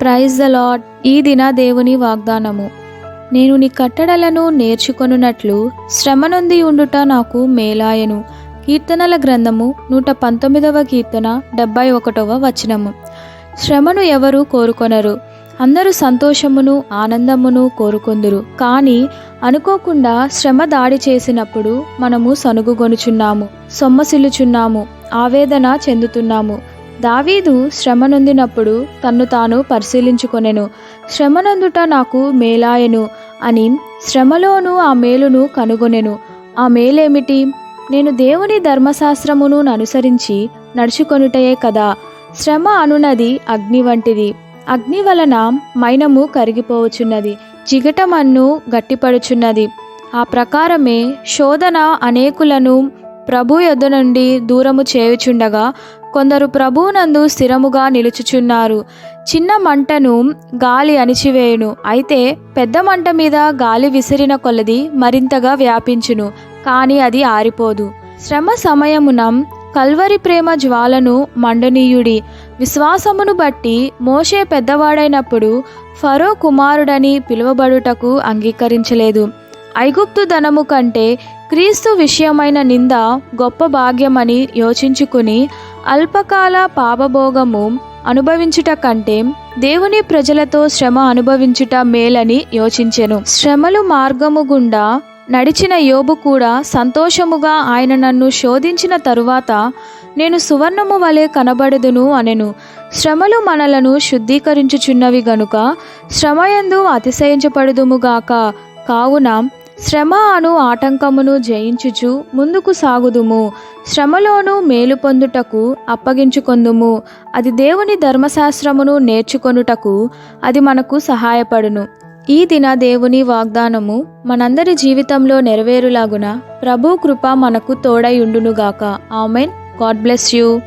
Praise the lord ఈ దిన దేవుని వాగ్దానము. నేను నీ కట్టడలను నేర్చుకొనున్నట్లు శ్రమ నొంది ఉండుట నాకు మేలాయను. కీర్తనల గ్రంథము నూట పంతొమ్మిదవ కీర్తన డెబ్బై ఒకటవ వచనము. శ్రమను ఎవరు కోరుకొనరు? అందరూ సంతోషమును ఆనందమును కోరుకొందురు. కానీ అనుకోకుండా శ్రమ దాడి చేసినప్పుడు మనము సనుగుగొనుచున్నాము సొమ్మసిల్లుచున్నాము ఆవేదన చెందుతున్నాము. దావీదు శ్రమనొందినప్పుడు తన్ను తాను పరిశీలించుకొనెను. శ్రమనందుట నాకు మేలాయెను అని శ్రమలోను ఆ మేలును కనుగొనెను. ఆ మేలేమిటి? నేను దేవుని ధర్మశాస్త్రమును అనుసరించి నడుచుకొనుటయే కదా. శ్రమ అనునది అగ్ని వంటిది. అగ్ని వలన మైనము కరిగిపోవచున్నది జిగటమన్ను గట్టిపడుచున్నది. ఆ ప్రకారమే శోధన అనేకులను ప్రభు యొద్ద నుండి దూరము చేయుచుండగా కొందరు ప్రభువునందు స్థిరముగా నిలుచుచున్నారు. చిన్న మంటను గాలి అణిచివేయును. అయితే పెద్ద మంట మీద గాలి విసిరిన కొలది మరింతగా వ్యాపించును కానీ అది ఆరిపోదు. శ్రమ సమయమున కల్వరి ప్రేమ జ్వాలను మండనీయుడి. విశ్వాసమును బట్టి మోషే పెద్దవాడైనప్పుడు ఫరో కుమారుడని పిలువబడుటకు అంగీకరించలేదు. ఐగుప్తు ధనము కంటే క్రీస్తు విషయమైన నింద గొప్ప భాగ్యమని యోచించుకుని అల్పకాల పాపభోగము అనుభవించుట కంటే దేవుని ప్రజలతో శ్రమ అనుభవించుట మేలని యోచించెను. శ్రమలు మార్గము గుండా నడిచిన యోబు కూడా సంతోషముగా ఆయన నన్ను శోధించిన తరువాత నేను సువర్ణము వలె కనబడదును అనెను. శ్రమలు మనలను శుద్ధీకరించుచున్నవి గనుక శ్రమయందు అతిశయించబడుదుముగాక కావున శ్రమ అను ఆటంకమును జయించుచు ముందుకు సాగుదుము. శ్రమలోను మేలు పొందుటకు అప్పగించుకొందుము. అది దేవుని ధర్మశాస్త్రమును నేర్చుకొనుటకు అది మనకు సహాయపడును. ఈ దిన దేవుని వాగ్దానము మనందరి జీవితంలో నెరవేరులాగున ప్రభు కృప మనకు తోడయుండునుగాక ఆమెన్. God bless you.